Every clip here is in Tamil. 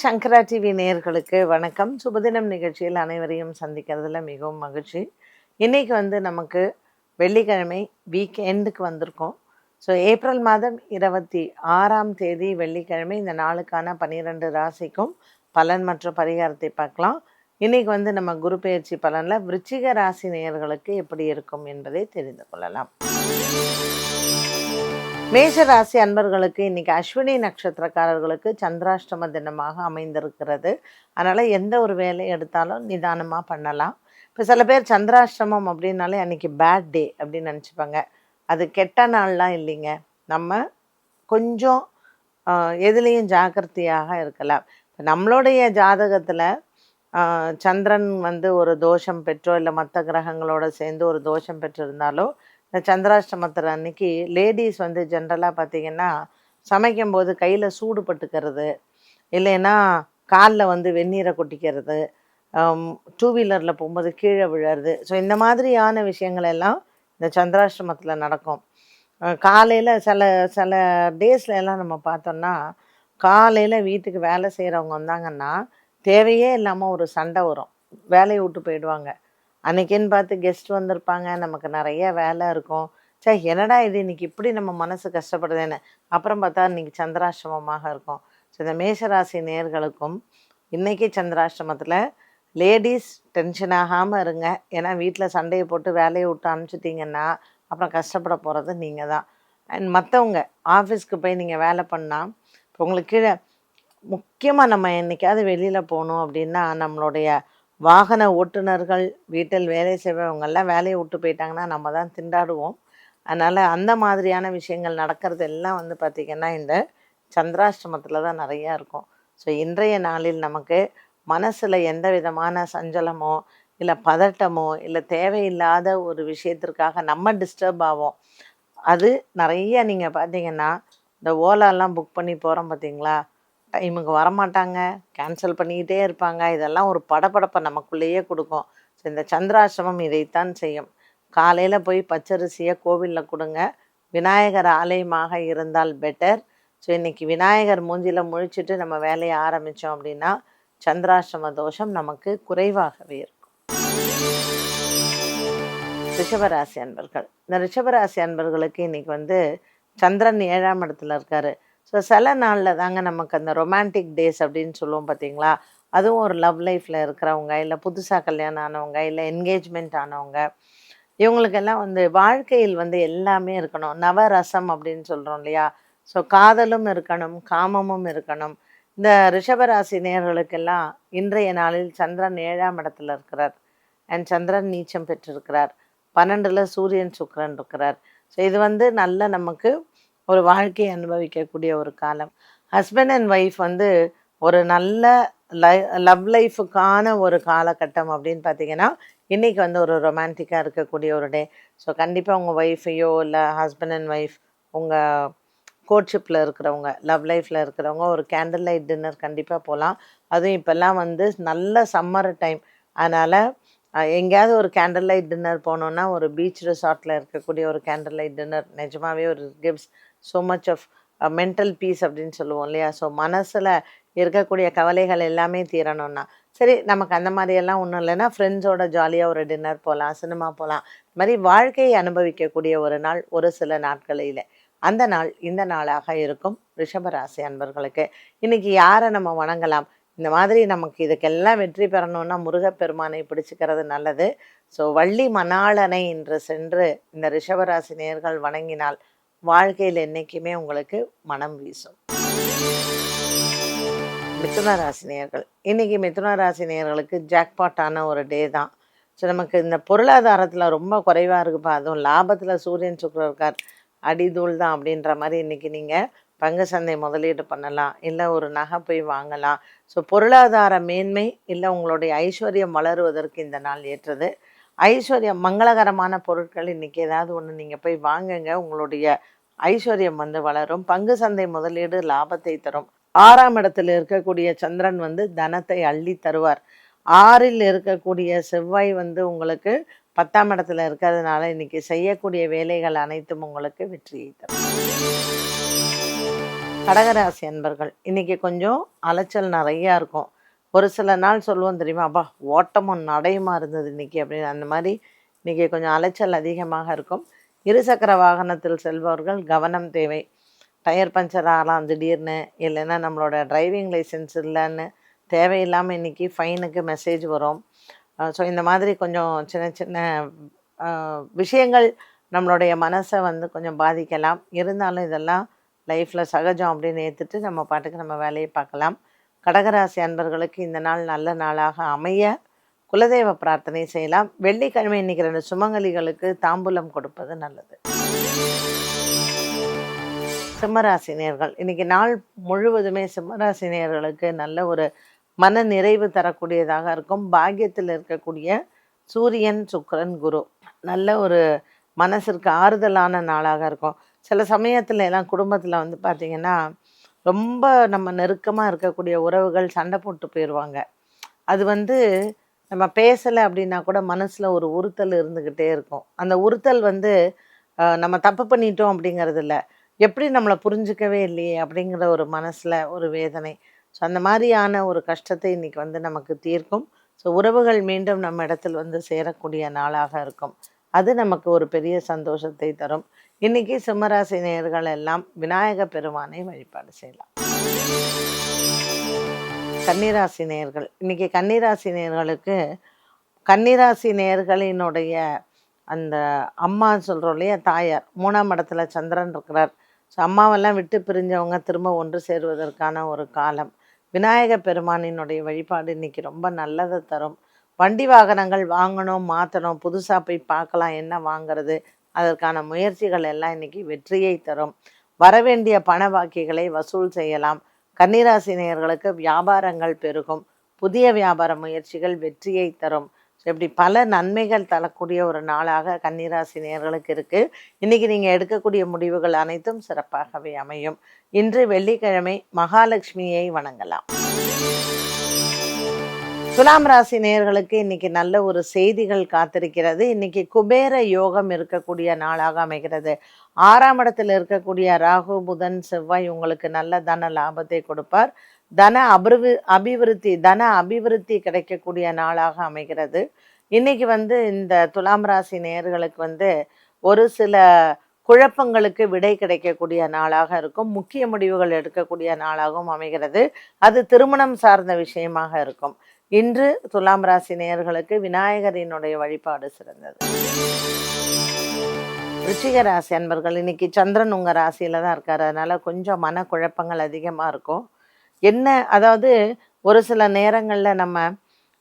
சங்கரா டிவி நேயர்களுக்கு வணக்கம். சுபதினம் நிகழ்ச்சியில் அனைவரையும் சந்திக்கிறதுல மிகவும் மகிழ்ச்சி. இன்னைக்கு வந்து நமக்கு வெள்ளிக்கிழமை வீக் எண்டுக்கு வந்திருக்கோம். ஸோ ஏப்ரல் மாதம் இருபத்தி ஆறாம் தேதி வெள்ளிக்கிழமை இந்த நாளுக்கான பன்னிரெண்டு ராசிக்கும் பலன் மற்றும் பரிகாரத்தை பார்க்கலாம். இன்றைக்கி வந்து நம்ம குரு பயிற்சி பலனில் விருச்சிக ராசி நேயர்களுக்கு எப்படி இருக்கும் என்பதை தெரிந்து கொள்ளலாம். மேஷ ராசி அன்பர்களுக்கு இன்னைக்கு அஸ்வினி நட்சத்திரக்காரர்களுக்கு சந்திராஷ்டம தினமாக அமைந்திருக்கிறது. அதனால் எந்த ஒரு வேலையை எடுத்தாலும் நிதானமாக பண்ணலாம். இப்போ சில பேர் சந்திராஷ்டமம் அப்படின்னாலே அன்னைக்கு பேட் டே அப்படின்னு நினச்சிப்பாங்க. அது கெட்ட நாள்லாம் இல்லைங்க. நம்ம கொஞ்சம் எதுலேயும் ஜாக்கிரதையாக இருக்கலாம். இப்போ நம்மளுடைய ஜாதகத்தில் சந்திரன் வந்து ஒரு தோஷம் பெற்றோ இல்லை மற்ற கிரகங்களோட சேர்ந்து ஒரு தோஷம் பெற்றிருந்தாலோ இந்த சந்திராஷ்டமத்தில் அன்னைக்கு லேடிஸ் வந்து ஜென்ரலாக பார்த்தீங்கன்னா சமைக்கும் போது கையில் சூடு பட்டுக்கிறது இல்லைன்னா காலில் வந்து வெந்நீரை கொட்டிக்கிறது டூ வீலரில் போகும்போது கீழே விழறது. ஸோ இந்த மாதிரியான விஷயங்கள் எல்லாம் இந்த சந்திராஷ்டமத்தில் நடக்கும். காலையில் சில சில டேஸில் எல்லாம் நம்ம பார்த்தோம்னா காலையில் வீட்டுக்கு வேலை செய்கிறவங்க வந்தாங்கன்னா தேவையே இல்லாமல் ஒரு சண்டை வரும். வேலையை விட்டு போயிடுவாங்க. அன்னைக்குன்னு பார்த்து கெஸ்ட் வந்திருப்பாங்க. நமக்கு நிறைய வேலை இருக்கும். சே என்னடா இது? இன்னைக்கு இப்படி நம்ம மனசு கஷ்டப்படுதுன்னு. அப்புறம் பார்த்தா இன்னைக்கு சந்திராசிரமமாக இருக்கும். ஸோ இந்த மேஷராசி நேர்களுக்கும் இன்னைக்கு சந்திராஷ்டமத்தில் லேடிஸ் டென்ஷன் ஆகாமல் இருங்க. ஏன்னா வீட்டில் சண்டையை போட்டு வேலையை விட்டு அனுப்பிச்சிட்டிங்கன்னா அப்புறம் கஷ்டப்பட போகிறது நீங்கள் தான். அண்ட் மற்றவங்க ஆஃபீஸ்க்கு போய் நீங்கள் வேலை பண்ணால் இப்போ உங்களுக்கு கீழே முக்கியமாக நம்ம என்றைக்காவது வெளியில் போகணும் அப்படின்னா நம்மளுடைய வாகன ஓட்டுநர்கள் வீட்டில் வேலை செய்பவங்கள்லாம் வேலையை விட்டு போயிட்டாங்கன்னா நம்ம தான் திண்டாடுவோம். அதனால் அந்த மாதிரியான விஷயங்கள் நடக்கிறது எல்லாம் வந்து பார்த்திங்கன்னா இந்த சந்திராஷ்டமத்தில் தான் நிறையா இருக்கும். ஸோ இன்றைய நாளில் நமக்கு மனசில் எந்த விதமான சஞ்சலமோ இல்லை பதட்டமோ இல்லை தேவையில்லாத ஒரு விஷயத்திற்காக நம்ம டிஸ்டர்ப் ஆகும் அது நிறைய நீங்கள் பார்த்தீங்கன்னா இந்த ஓலாலாம் புக் பண்ணி போகிறோம் பார்த்தீங்களா டைமுக்கு வரமாட்டாங்க கேன்சல் பண்ணிக்கிட்டே இருப்பாங்க. இதெல்லாம் ஒரு படபடப்பை நமக்குள்ளேயே கொடுக்கும். ஸோ இந்த சந்திராசிரமம் இதைத்தான் செய்யும். காலையில் போய் பச்சரிசியை கோவிலில் கொடுங்க. விநாயகர் ஆலயமாக இருந்தால் பெட்டர் ஸோ இன்றைக்கி விநாயகர் மூஞ்சியில் முழிச்சிட்டு நம்ம வேலையை ஆரம்பித்தோம் அப்படின்னா சந்திராசிரம தோஷம் நமக்கு குறைவாகவே இருக்கும். ரிஷபராசி அன்பர்கள். இந்த ரிஷபராசி அன்பர்களுக்கு இன்னைக்கு வந்து சந்திரன் ஏழாம் இடத்துல இருக்காரு. ஸோ சில நாளில் தாங்க நமக்கு அந்த ரொமான்டிக் டேஸ் அப்படின்னு சொல்லுவோம் பார்த்தீங்களா? அதுவும் ஒரு லவ் லைஃப்பில் இருக்கிறவங்க இல்லை புதுசாக கல்யாணம் ஆனவங்க இல்லை என்கேஜ்மெண்ட் ஆனவங்க இவங்களுக்கெல்லாம் வந்து வாழ்க்கையில் வந்து எல்லாமே இருக்கணும். நவரசம் அப்படின்னு சொல்கிறோம் இல்லையா? ஸோ காதலும் இருக்கணும் காமமும் இருக்கணும். இந்த ரிஷபராசி நேர்களுக்கெல்லாம் இன்றைய நாளில் சந்திரன் ஏழாம் இடத்துல இருக்கிறார். அண்ட் சந்திரன் நீச்சம் பெற்றிருக்கிறார். பன்னெண்டில் சூரியன் சுக்கரன் இருக்கிறார். ஸோ இது வந்து நல்ல நமக்கு ஒரு வாழ்க்கையை அனுபவிக்கக்கூடிய ஒரு காலம். ஹஸ்பண்ட் அண்ட் ஒய்ஃப் வந்து ஒரு நல்ல லை லவ் லைஃபுக்கான ஒரு காலகட்டம் அப்படின்னு பார்த்தீங்கன்னா இன்றைக்கி வந்து ஒரு ரொமான்டிக்காக இருக்கக்கூடிய ஒரு டே ஸோ கண்டிப்பாக உங்கள் ஒய்ஃபையோ இல்லை ஹஸ்பண்ட் அண்ட் ஒய்ஃப் உங்கள் கோட்ஷிப்பில் இருக்கிறவங்க லவ் லைஃப்பில் இருக்கிறவங்க ஒரு கேண்டில் லைட் டின்னர் கண்டிப்பாக போகலாம் அதுவும் இப்போல்லாம் வந்து நல்ல சம்மர் டைம் அதனால் எங்கேயாவது ஒரு கேண்டில் லைட் டின்னர் போனோன்னா ஒரு பீச் ரிசார்ட்டில் இருக்கக்கூடிய ஒரு கேண்டில் லைட் டின்னர் நிஜமாவே ஒரு gifts so much of mental peace அப்படின்னு சொல்லுவோம் இல்லையா? ஸோ மனசில் இருக்கக்கூடிய கவலைகள் எல்லாமே தீரணும்னா. சரி நமக்கு அந்த மாதிரியெல்லாம் ஒன்றும் இல்லைன்னா ஃப்ரெண்ட்ஸோட ஜாலியாக ஒரு டின்னர் போகலாம் சினிமா போகலாம் இது மாதிரி வாழ்க்கையை அனுபவிக்கக்கூடிய ஒரு நாள் ஒரு சில நாட்களில். அந்த நாள் இந்த நாளாக இருக்கும். ரிஷபராசி அன்பர்களுக்கு இன்றைக்கி யாரை நம்ம வணங்கலாம்? இந்த மாதிரி நமக்கு இதுக்கெல்லாம் வெற்றி பெறணும்னா முருகப்பெருமானை பிடிச்சிக்கிறது நல்லது. ஸோ வள்ளி மணாளனை இன்று சென்று இந்த ரிஷபராசி நேர்கள் வணங்கினால் வாழ்க்கையில் என்றைக்குமே உங்களுக்கு மனம் வீசும். மிதுன ராசி நேயர்கள். இன்னைக்கு மிதுன ராசி நேயர்களுக்கு ஜாக்பாட்டான ஒரு டே தான். ஸோ நமக்கு இந்த பொருளாதாரத்தில் ரொம்ப குறைவாக இருக்குப்பா. அதுவும் லாபத்தில் சூரியன் சுக்கரம் இருக்கார். அடிதூள் தான் அப்படின்ற மாதிரி இன்னைக்கு நீங்கள் பங்கு சந்தை முதலீடு பண்ணலாம். இல்லை ஒரு நகை போய் வாங்கலாம். ஸோ பொருளாதார மேன்மை இல்லை உங்களுடைய ஐஸ்வர்யம் வளருவதற்கு இந்த நாள் ஏற்றது. ஐஸ்வர்யம் மங்களகரமான பொருட்கள். இன்றைக்கி ஏதாவது ஒன்று நீங்கள் போய் வாங்குங்க. உங்களுடைய ஐஸ்வர்யம் வந்து வளரும். பங்கு சந்தை முதலீடு லாபத்தை தரும். ஆறாம் இடத்தில் இருக்கக்கூடிய சந்திரன் வந்து தனத்தை அள்ளி தருவார். ஆறில் இருக்கக்கூடிய செவ்வாய் வந்து உங்களுக்கு பத்தாம் இடத்துல இருக்கிறதுனால இன்னைக்கு செய்யக்கூடிய வேலைகள் அனைத்தும் உங்களுக்கு வெற்றியை தரும். கடகராசி அன்பர்கள் இன்னைக்கு கொஞ்சம் அலைச்சல் நிறையா இருக்கும். ஒரு சில நாள் சொல்லுவோம் தெரியுமா அப்பா ஓட்டமும் நடையுமா இருந்தது இன்னைக்கு? அப்படின்னு. அந்த மாதிரி இன்னைக்கு கொஞ்சம் அலைச்சல் அதிகமாக இருக்கும். இருசக்கர வாகனத்தில் செல்பவர்கள் கவனம் தேவை. டயர் பஞ்சர் ஆகலாம் திடீர்னு இல்லைன்னா நம்மளோட டிரைவிங் லைசன்ஸ் இல்லைன்னு தேவையில்லாமல் இன்றைக்கி ஃபைனுக்கு மெசேஜ் வரும். ஸோ இந்த மாதிரி கொஞ்சம் சின்ன சின்ன விஷயங்கள் நம்மளுடைய மனசை வந்து கொஞ்சம் பாதிக்கலாம். இருந்தாலும் இதெல்லாம் லைஃப்பில் சகஜம் அப்படின்னு ஏற்றுட்டு நம்ம பாட்டுக்கு நம்ம வேலையை பார்க்கலாம். கடகராசி அன்பர்களுக்கு இந்த நாள் நல்ல நாளாக அமைய குலதெய்வ பிரார்த்தனை செய்யலாம். வெள்ளிக்கிழமை இன்னைக்கு ரெண்டு சுமங்கலிகளுக்கு தாம்பூலம் கொடுப்பது நல்லது. சிம்மராசி நேர்கள் இன்னைக்கு நாள் முழுவதுமே சிம்மராசினியர்களுக்கு நல்ல ஒரு மன நிறைவு தரக்கூடியதாக இருக்கும். பாக்கியத்தில் இருக்கக்கூடிய சூரியன் சுக்கிரன் குரு நல்ல ஒரு மனசிற்கு ஆறுதலான நாளாக இருக்கும். சில சமயத்துல எல்லாம் குடும்பத்தில் வந்து பார்த்திங்கன்னா ரொம்ப நம்ம நெருக்கமாக இருக்கக்கூடிய உறவுகள் சண்டை போட்டு போயிடுவாங்க அது வந்து நம்ம பேசலை அப்படின்னா கூட மனசில் ஒரு உறுத்தல் இருந்துக்கிட்டே இருக்கும். அந்த உறுத்தல் வந்து நம்ம தப்பு பண்ணிட்டோம் அப்படிங்கிறது இல்லை எப்படி நம்மளை புரிஞ்சுக்கவே இல்லையே அப்படிங்கிற ஒரு மனசில் ஒரு வேதனை. ஸோ அந்த மாதிரியான ஒரு கஷ்டத்தை இன்னைக்கு வந்து நமக்கு தீர்க்கும். ஸோ உறவுகள் மீண்டும் நம்ம இடத்தில் வந்து சேரக்கூடிய நாளாக இருக்கும். அது நமக்கு ஒரு பெரிய சந்தோஷத்தை தரும். இன்னைக்கு சிம்மராசி நேயர்கள் எல்லாம் விநாயக பெருமானை வழிபாடு செய்யலாம். கன்னிராசி நேயர்கள் இன்னைக்கு கன்னிராசி நேயர்களுக்கு கன்னிராசி நேயர்களினுடைய அந்த அம்மா சொல்கிறோம் இல்லையா தாயார் மூணாம் இடத்துல சந்திரன் இருக்கிறார். ஸோ அம்மாவெல்லாம் விட்டு பிரிஞ்சவங்க திரும்ப ஒன்று சேருவதற்கான ஒரு காலம். விநாயக பெருமானினுடைய வழிபாடு இன்னைக்கு ரொம்ப நல்லதை தரும். வண்டி வாகனங்கள் வாங்கணும் மாற்றணும் புதுசாக போய் பார்க்கலாம் என்ன வாங்கிறது. அதற்கான முயற்சிகள் எல்லாம் இன்னைக்கு வெற்றியை தரும். வரவேண்டிய பண பாக்கிகளை வசூல் செய்யலாம். கன்னிராசி நேயர்களுக்கு வியாபாரங்கள் பெருகும். புதிய வியாபார முயற்சிகள் வெற்றியை தரும். இப்படி பல நன்மைகள் தரக்கூடிய ஒரு நாளாக கன்னிராசி நேர்களுக்கு இருக்குது இன்றைக்கி நீங்கள் எடுக்கக்கூடிய முடிவுகள் அனைத்தும் சிறப்பாகவே அமையும். இன்று வெள்ளிக்கிழமை மகாலட்சுமியை வணங்கலாம். துலாம் ராசி நேயர்களுக்கு இன்னைக்கு நல்ல ஒரு செய்திகள் காத்திருக்கிறது. இன்னைக்கு குபேர யோகம் இருக்கக்கூடிய நாளாக அமைகிறது. ஆறாம் இடத்தில் இருக்கக்கூடிய ராகு புதன் செவ்வாய் உங்களுக்கு நல்ல தன லாபத்தை கொடுப்பார். தன அபிவி அபிவிருத்தி தன அபிவிருத்தி கிடைக்கக்கூடிய நாளாக அமைகிறது. இன்னைக்கு வந்து இந்த துலாம் ராசி நேயர்களுக்கு வந்து ஒரு சில குழப்பங்களுக்கு விடை கிடைக்கக்கூடிய நாளாக இருக்கும். முக்கிய முடிவுகள் எடுக்கக்கூடிய நாளாகவும் அமைகிறது. அது திருமணம் சார்ந்த விஷயமாக இருக்கும். இன்று துலாம் ராசி நேயர்களுக்கு விநாயகரினுடைய வழிபாடு சிறந்தது. ருச்சிக ராசி அன்பர்கள் இன்னைக்கு சந்திரன் உங்க ராசியில தான் இருக்கார். அதனால கொஞ்சம் மன குழப்பங்கள் இருக்கும். என்ன அதாவது ஒரு சில நேரங்களில் நம்ம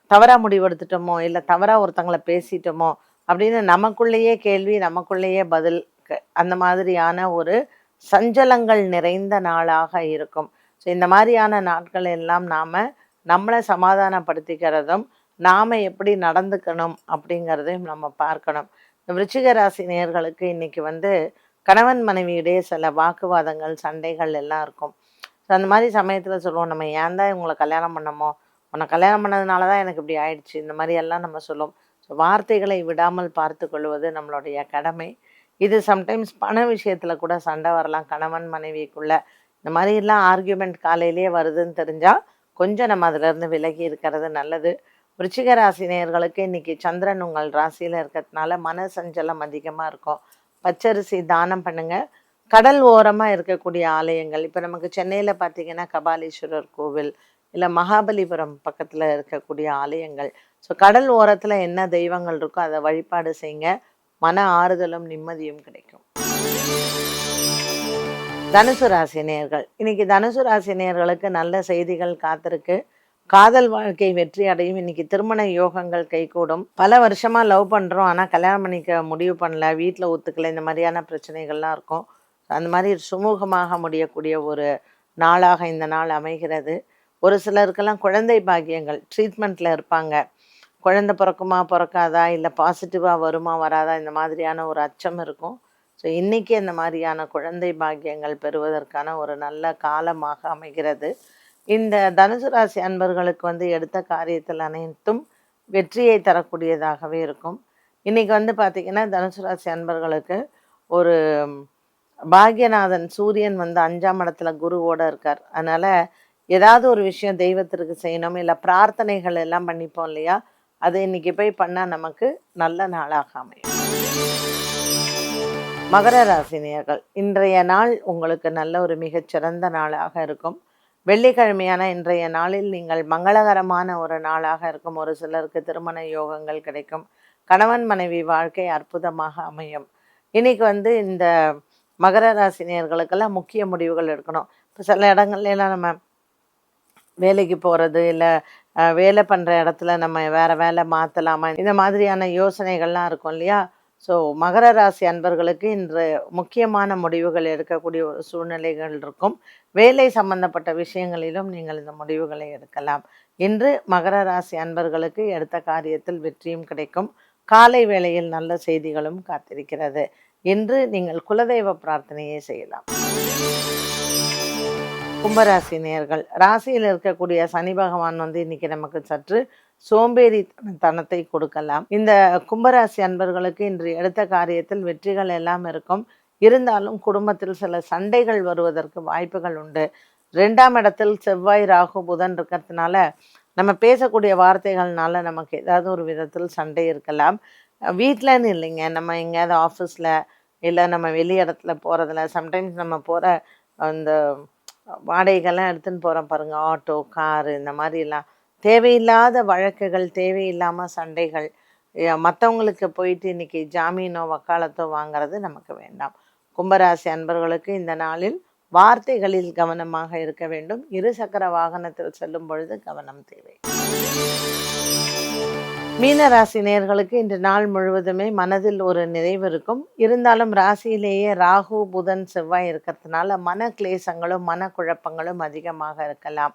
தவறாக முடிவெடுத்துட்டோமோ இல்லை தவறாக ஒருத்தங்களை பேசிட்டோமோ அப்படின்னு நமக்குள்ளேயே கேள்வி நமக்குள்ளேயே பதில் க- அந்த மாதிரியான ஒரு சஞ்சலங்கள் நிறைந்த நாளாக இருக்கும். ஸோ இந்த மாதிரியான நாட்கள் எல்லாம் நாம் நம்மளை சமாதானப்படுத்திக்கிறதும் நாம எப்படி நடந்துக்கணும் அப்படிங்கிறதையும் நம்ம பார்க்கணும். இந்த விருச்சிக ராசி நேர்களுக்கு இன்றைக்கி வந்து கணவன் மனைவியிடையே சில வாக்குவாதங்கள் சண்டைகள் எல்லாம் இருக்கும். ஸோ அந்த மாதிரி சமயத்தில் சொல்லுவோம் நம்ம ஏன் தான் இவங்களை கல்யாணம் பண்ணமோ? உன்னை கல்யாணம் பண்ணதுனால தான் எனக்கு இப்படி ஆயிடுச்சு. இந்த மாதிரி எல்லாம் நம்ம சொல்லுவோம். ஸோ வார்த்தைகளை விடாமல் பார்த்து கொள்வது நம்மளுடைய கடமை. இது சம்டைம்ஸ் பண விஷயத்தில் கூட சண்டை வரலாம். கணவன் மனைவிக்குள்ளே இந்த மாதிரிலாம் ஆர்கியூமெண்ட் காலையிலேயே வருதுன்னு தெரிஞ்சால் கொஞ்சம் நம்ம அதிலிருந்து விலகி இருக்கிறது நல்லது. விருச்சிக ராசி நேயர்களுக்கு இன்னைக்கு சந்திரன் உங்கள் ராசியில் இருக்கிறதுனால மன சஞ்சலம் அதிகமாக இருக்கும். பச்சரிசி தானம் பண்ணுங்கள் கடல் ஓரமாக இருக்கக்கூடிய ஆலயங்கள் இப்போ நமக்கு சென்னையில் பார்த்தீங்கன்னா கபாலீஸ்வரர் கோவில் இல்லை மகாபலிபுரம் பக்கத்தில் இருக்கக்கூடிய ஆலயங்கள். ஸோ கடல் ஓரத்தில் என்ன தெய்வங்கள் இருக்கோ அதை வழிபாடு செய்யுங்க. மன ஆறுதலும் நிம்மதியும் கிடைக்கும். தனுசு ராசி நேர்கள். இன்னைக்கு தனுசு ராசி நேர்களுக்கு நல்ல செய்திகள் காத்திருக்கு. காதல் வாழ்க்கை வெற்றி அடையும். இன்னைக்கு திருமண யோகங்கள் கைகூடும். பல வருஷமா லவ் பண்றோம். ஆனா கல்யாணம் பண்ணிக்க முடிவு பண்ணல. வீட்டில் ஒத்துக்கல. இந்த மாதிரியான பிரச்சனைகள்லாம் இருக்கும். அந்த மாதிரி சுமூகமாக முடியக்கூடிய ஒரு நாளாக இந்த நாள் அமைகிறது. ஒரு சிலருக்கெல்லாம் குழந்தை பாக்கியங்கள் ட்ரீட்மெண்ட்ல இருப்பாங்க. குழந்தை பிறக்குமா பிறக்காதா? இல்லை பாசிட்டிவாக வருமா வராதா? இந்த மாதிரியான ஒரு அச்சம் இருக்கும். ஸோ இன்றைக்கி அந்த மாதிரியான குழந்தை பாக்கியங்கள் பெறுவதற்கான ஒரு நல்ல காலமாக அமைகிறது. இந்த தனுசு ராசி அன்பர்களுக்கு வந்து எடுத்த காரியத்தில் அனைத்தும் வெற்றியை தரக்கூடியதாகவே இருக்கும். இன்னைக்கு வந்து பார்த்திங்கன்னா தனுசு ராசி அன்பர்களுக்கு ஒரு பாக்யநாதன் சூரியன் வந்து அஞ்சாம் இடத்துல குருவோட இருக்கார். அதனால் ஏதாவது ஒரு விஷயம் தெய்வத்திற்கு செய்யணும் இல்லை பிரார்த்தனைகள் எல்லாம் பண்ணிப்போம் இல்லையா? அது இன்றைக்கி போய் பண்ணால் நமக்கு நல்ல நாளாக அமையும். மகர ராசினியர்கள் இன்றைய நாள் உங்களுக்கு நல்ல ஒரு மிகச்சிறந்த நாளாக இருக்கும். வெள்ளிக்கிழமையான இன்றைய நாளில் நீங்கள் மங்களகரமான ஒரு நாளாக இருக்கும். ஒரு சிலருக்கு திருமண யோகங்கள் கிடைக்கும். கணவன் மனைவி வாழ்க்கை அற்புதமாக அமையும். இன்னைக்கு வந்து இந்த மகர ராசினியர்களுக்கெல்லாம் முக்கிய முடிவுகள் எடுக்கணும். இப்போ சில இடங்கள்ல எல்லாம் நம்ம வேலைக்கு போகிறது இல்லை வேலை பண்ணுற இடத்துல நம்ம வேறு வேலை மாற்றலாமா இந்த மாதிரியான யோசனைகள்லாம் இருக்கும் இல்லையா? ஸோ மகர ராசி அன்பர்களுக்கு இன்று முக்கியமான முடிவுகள் எடுக்கக்கூடிய ஒரு சூழ்நிலைகள் இருக்கும். வேலை சம்பந்தப்பட்ட விஷயங்களிலும் நீங்கள் இந்த முடிவுகளை எடுக்கலாம். இன்று மகர ராசி அன்பர்களுக்கு எடுத்த காரியத்தில் வெற்றியும் கிடைக்கும். காலை வேளையில் நல்ல செய்திகளும் காத்திருக்கிறது. இன்று நீங்கள் குலதெய்வ பிரார்த்தனையை செய்யலாம். கும்பராசி நேர்கள் ராசியில் இருக்கக்கூடிய சனி பகவான் வந்து இன்னைக்கு நமக்கு சற்று சோம்பேறி தனத்தை கொடுக்கலாம். இந்த கும்பராசி அன்பர்களுக்கு இன்று எடுத்த காரியத்தில் வெற்றிகள் எல்லாம் இருக்கும். இருந்தாலும் குடும்பத்தில் சில சண்டைகள் வருவதற்கு வாய்ப்புகள் உண்டு. ரெண்டாம் இடத்தில் செவ்வாய் ராகு புதன் இருக்கிறதுனால நம்ம பேசக்கூடிய வார்த்தைகள்னால நமக்கு ஏதாவது ஒரு விதத்தில் சண்டை இருக்கலாம். வீட்டிலன்னு இல்லைங்க. நம்ம எங்கேயாவது ஆஃபீஸில் இல்லை நம்ம வெளி இடத்துல போகிறதுல சம்டைம்ஸ் நம்ம போகிற அந்த வாடகைகள்லாம் எடுத்துன்னு போகிறோம் பாருங்கள் ஆட்டோ காரு இந்த மாதிரிலாம். தேவையில்லாத வழக்குகள் தேவையில்லாமல் சண்டைகள். மற்றவங்களுக்கு போயிட்டு இன்றைக்கி ஜாமீனோ வக்காலத்தோ வாங்கிறது நமக்கு வேண்டாம். கும்பராசி அன்பர்களுக்கு இந்த நாளில் வார்த்தைகளில் கவனமாக இருக்க வேண்டும். இரு சக்கர வாகனத்தில் செல்லும் பொழுது கவனம் தேவை. மீனராசி நேர்களுக்கு இன்று நாள் முழுவதுமே மனதில் ஒரு நிறைவு இருக்கும். இருந்தாலும் ராசியிலேயே ராகு புதன் செவ்வாய் இருக்கிறதுனால மன கிளேசங்களும் மனக்குழப்பங்களும் அதிகமாக இருக்கலாம்.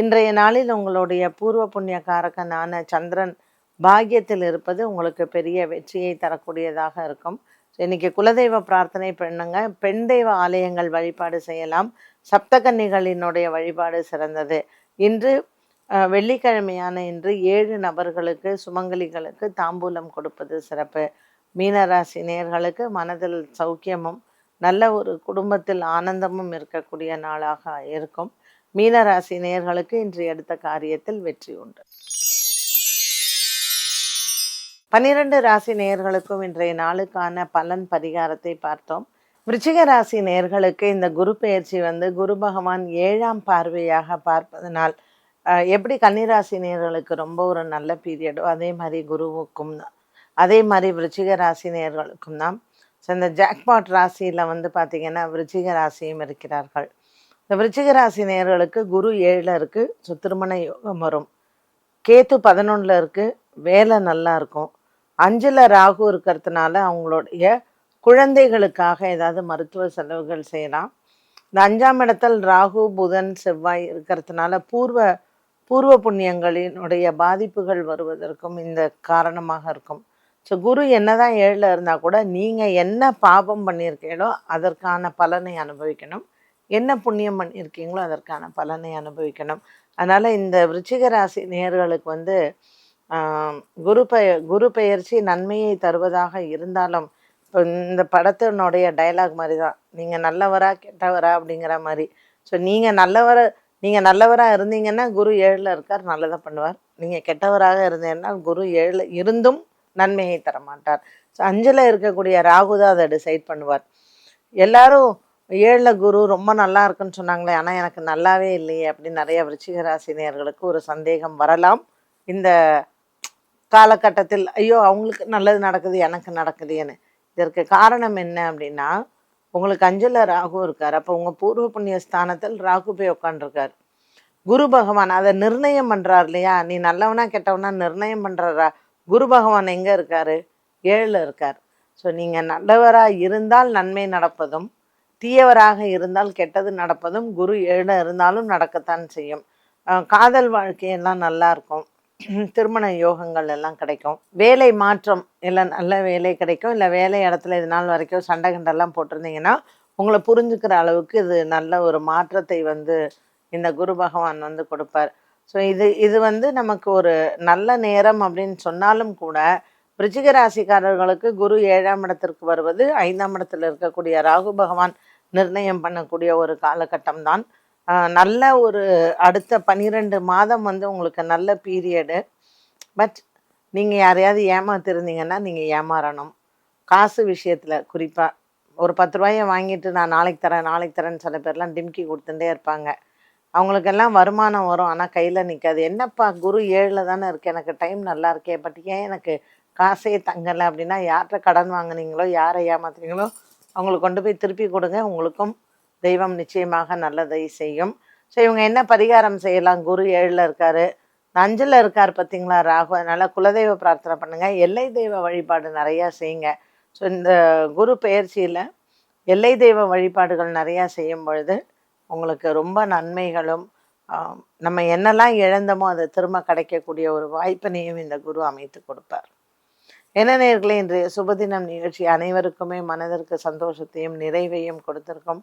இன்றைய நாளில் உங்களுடைய பூர்வ புண்ணிய காரகனான சந்திரன் பாக்கியத்தில் இருப்பது உங்களுக்கு பெரிய வெற்றியை தரக்கூடியதாக இருக்கும். இன்னைக்கு குலதெய்வ பிரார்த்தனை பண்ணுங்க. பெண் தெய்வ ஆலயங்கள் வழிபாடு செய்யலாம். சப்தகன்னிகளினுடைய வழிபாடு சிறந்தது. இன்று வெள்ளிக்கிழமையான இன்று ஏழு நபர்களுக்கு சுமங்கலிகளுக்கு தாம்பூலம் கொடுப்பது சிறப்பு. மீனராசி நேர்களுக்கு மனதில் சௌக்கியமும் நல்ல ஒரு குடும்பத்தில் ஆனந்தமும் இருக்கக்கூடிய நாளாக இருக்கும். மீனராசி நேர்களுக்கு இன்று எடுத்த காரியத்தில் வெற்றி உண்டு. பனிரெண்டு ராசி நேர்களுக்கும் இன்றைய நாளுக்கான பலன் பரிகாரத்தை பார்த்தோம். விருச்சிக ராசி நேர்களுக்கு இந்த குரு பயிற்சி வந்து குரு பகவான் ஏழாம் பார்வையாக பார்ப்பதனால் எப்படி கன்னிராசி நேர்களுக்கு ரொம்ப ஒரு நல்ல பீரியடோ அதே மாதிரி குருவுக்கும் தான் அதே மாதிரி விருச்சிக ராசி நேர்களுக்கும் தான். ஸோ இந்த ஜாக்பாட் ராசியில் வந்து பார்த்திங்கன்னா விருச்சிக ராசியும் இருக்கிறார்கள். இந்த விருச்சிக ராசி நேர்களுக்கு குரு ஏழில் இருக்குது ஸோ திருமண யோகம் வரும். கேத்து பதினொன்றில் இருக்குது வேலை நல்லா இருக்கும். அஞ்சில் ராகு இருக்கிறதுனால அவங்களுடைய குழந்தைகளுக்காக ஏதாவது மருத்துவ செலவுகள் செய்யலாம். இந்த அஞ்சாம் இடத்தில் ராகு புதன் செவ்வாய் இருக்கிறதுனால பூர்வ பூர்வ புண்ணியங்களினுடைய பாதிப்புகள் வருவதற்கும் இந்த காரணமாக இருக்கும். ஸோ குரு என்னதான் ஏழில் இருந்தால் கூட நீங்கள் என்ன பாபம் பண்ணியிருக்கீங்களோ அதற்கான பலனை அனுபவிக்கணும். என்ன புண்ணியம் பண்ணியிருக்கீங்களோ அதற்கான பலனை அனுபவிக்கணும். அதனால் இந்த விருச்சிக ராசி நேர்களுக்கு வந்து குரு பெய குரு பெயர்ச்சி நன்மையை தருவதாக இருந்தாலும் இப்போ இந்த படத்தினுடைய டைலாக் மாதிரி தான் நீங்கள் நல்லவரா கெட்டவரா அப்படிங்கிற மாதிரி. ஸோ நீங்கள் நல்லவரை நீங்கள் நல்லவராக இருந்தீங்கன்னா குரு ஏழில் இருக்கார் நல்லதாக பண்ணுவார். நீங்கள் கெட்டவராக இருந்தீங்கன்னா குரு ஏழில் இருந்தும் நன்மையை தர மாட்டார் ஸோ அஞ்சில் இருக்கக்கூடிய ராகு தான் அதை டிசைட் பண்ணுவார். எல்லாரும் ஏழில் குரு ரொம்ப நல்லா இருக்குன்னு சொன்னாங்களே ஆனால் எனக்கு நல்லாவே இல்லையே அப்படின்னு நிறைய விருச்சிக ராசினியர்களுக்கு ஒரு சந்தேகம் வரலாம். இந்த காலகட்டத்தில் ஐயோ அவங்களுக்கு நல்லது நடக்குது எனக்கு நடக்குதுன்னு இதற்கு காரணம் என்ன அப்படின்னா உங்களுக்கு அஞ்சில் ராகு இருக்கார். அப்போ உங்கள் பூர்வ புண்ணிய ஸ்தானத்தில் ராகு போய் உட்காண்டிருக்கார் குரு பகவான் அதை நிர்ணயம் பண்ணுறார் இல்லையா? நீ நல்லவனா கெட்டவனா நிர்ணயம் பண்ணுறாரா குரு பகவான் எங்கே இருக்கார்? ஏழில் இருக்கார். ஸோ நீங்கள் நல்லவராக இருந்தால் நன்மை நடப்பதும் தீயவராக இருந்தால் கெட்டது நடப்பதும் குரு ஏழில் இருந்தாலும் நடக்கத்தான் செய்யும். காதல் வாழ்க்கையெல்லாம் நல்லா இருக்கும். திருமண யோகங்கள் எல்லாம் கிடைக்கும். வேலை மாற்றம் இல்லை நல்ல வேலை கிடைக்கும் இல்லை வேலை இடத்துல இது நாள் வரைக்கும் சண்டை கண்டெல்லாம் போட்டிருந்தீங்கன்னா உங்களை புரிஞ்சுக்கிற அளவுக்கு இது நல்ல ஒரு மாற்றத்தை வந்து இந்த குரு பகவான் வந்து கொடுப்பார். ஸோ இது இது வந்து நமக்கு ஒரு நல்ல நேரம் அப்படின்னு சொன்னாலும் கூட விருச்சிக ராசிக்காரர்களுக்கு குரு ஏழாம் இடத்திற்கு வருவது ஐந்தாம் இடத்தில் இருக்கக்கூடிய ராகு பகவான் நிர்ணயம் பண்ணக்கூடிய ஒரு காலகட்டம் தான். நல்ல ஒரு அடுத்த பன்னிரெண்டு மாதம் வந்து உங்களுக்கு நல்ல பீரியடு பட் நீங்கள் யாரையாவது ஏமாத்திருந்தீங்கன்னா நீங்கள் ஏமாறணும். காசு விஷயத்தில் குறிப்பாக ஒரு பத்து ரூபாயை வாங்கிட்டு நான் நாளைக்கு தரேன் நாளைக்கு தரேன்னு சில பேர்லாம் டிம்கி கொடுத்துட்டே இருப்பாங்க. அவங்களுக்கெல்லாம் வருமானம் வரும் ஆனால் கையில் நிற்காது என்னப்பா குரு ஏழில் தானே இருக்கு எனக்கு டைம் நல்லா இருக்கே பட் ஏன் எனக்கு காசே தங்கலை அப்படின்னா யார்கிட்ட கடன் வாங்குனீங்களோ யாரை ஏமாத்துறீங்களோ அவங்களுக்கு கொண்டு போய் திருப்பி கொடுங்க உங்களுக்கும் தெய்வம் நிச்சயமாக நல்லதை செய்யும். ஸோ இவங்க என்ன பரிகாரம் செய்யலாம்? குரு ஏழில் இருக்காரு. அஞ்சில் இருக்கார் பார்த்தீங்களா ராகு. அதனால் குலதெய்வ பிரார்த்தனை பண்ணுங்கள் எல்லை தெய்வ வழிபாடு நிறையா செய்யுங்க. ஸோ இந்த குரு பயிற்சியில் எல்லை தெய்வ வழிபாடுகள் நிறையா செய்யும் பொழுது உங்களுக்கு ரொம்ப நன்மைகளும் நம்ம என்னெல்லாம் இழந்தோமோ அதை திரும்ப கிடைக்கக்கூடிய ஒரு வாய்ப்பினையும் இந்த குரு அமைத்து கொடுப்பார். என்ன நேர்களே இன்றைய சுபதினம் நிகழ்ச்சி அனைவருக்குமே மனதிற்கு சந்தோஷத்தையும் நிறைவையும் கொடுத்திருக்கும்.